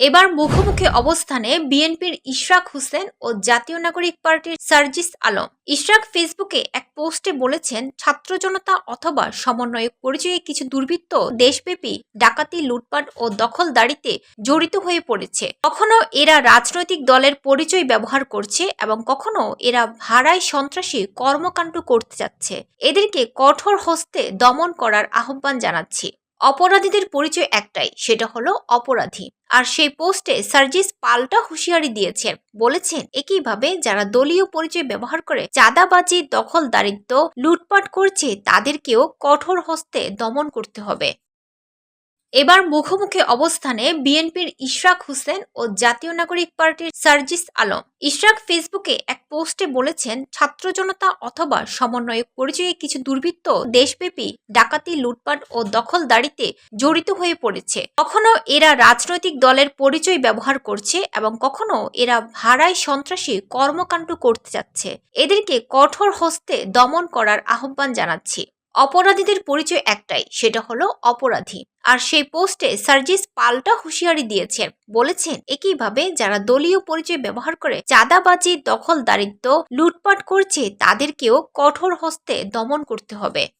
এবার মুখোমুখি অবস্থানে বিএনপির ইশরাক হোসেন ও জাতীয় নাগরিক পার্টির সার্জিস আলম। ইশরাক ফেসবুকে এক পোস্টে বলেছেন, ছাত্র জনতা অথবা সমন্বয়ক পরিচয়ে কিছু দুর্বৃত্ত দেশব্যাপী ডাকাতি, লুটপাট ও দখলদারিতে জড়িত হয়ে পড়েছে। কখনো এরা রাজনৈতিক দলের পরিচয় ব্যবহার করছে এবং কখনো এরা ভাড়ায় সন্ত্রাসী কর্মকাণ্ড করতে যাচ্ছে। এদেরকে কঠোর হস্তে দমন করার আহ্বান জানাচ্ছি। অপরাধীদের পরিচয় একটাই, সেটা হলো অপরাধী। আর সেই পোস্টে সার্জিস পাল্টা হুঁশিয়ারি দিয়েছেন বলেছেন, একইভাবে যারা দলীয় পরিচয় ব্যবহার করে চাঁদাবাজি দখলদারিত্ব লুটপাট করছে, তাদেরকেও কঠোর হস্তে দমন করতে হবে। এবার মুখোমুখি অবস্থানে বিএনপির ইশরাক হোসেন ও জাতীয় নাগরিক পার্টির সার্জিস আলম। ইশরাক ফেসবুকে এক পোস্টে বলেছেন, ছাত্র জনতা অথবা সমন্বয়ক পরিচয়ে কিছু দুর্বৃত্ত দেশব্যাপী ডাকাতি, লুটপাট ও দখলদারিতে জড়িত হয়ে পড়েছে। কখনো এরা রাজনৈতিক দলের পরিচয় ব্যবহার করছে এবং কখনো এরা ভাড়ায় সন্ত্রাসী কর্মকাণ্ড করতে যাচ্ছে। এদেরকে কঠোর হস্তে দমন করার আহ্বান জানাচ্ছি। অপরাধীদের পরিচয় একটাই, সেটা হলো অপরাধী। আর সেই পোস্টে সার্জিস পাল্টা হুঁশিয়ারি দিয়েছেন। বলেছেন একইভাবে যারা দলীয় পরিচয় ব্যবহার করে চাঁদাবাজি, দখলদারিত্ব, লুটপাট করছে, তাদেরকেও কঠোর হস্তে দমন করতে হবে।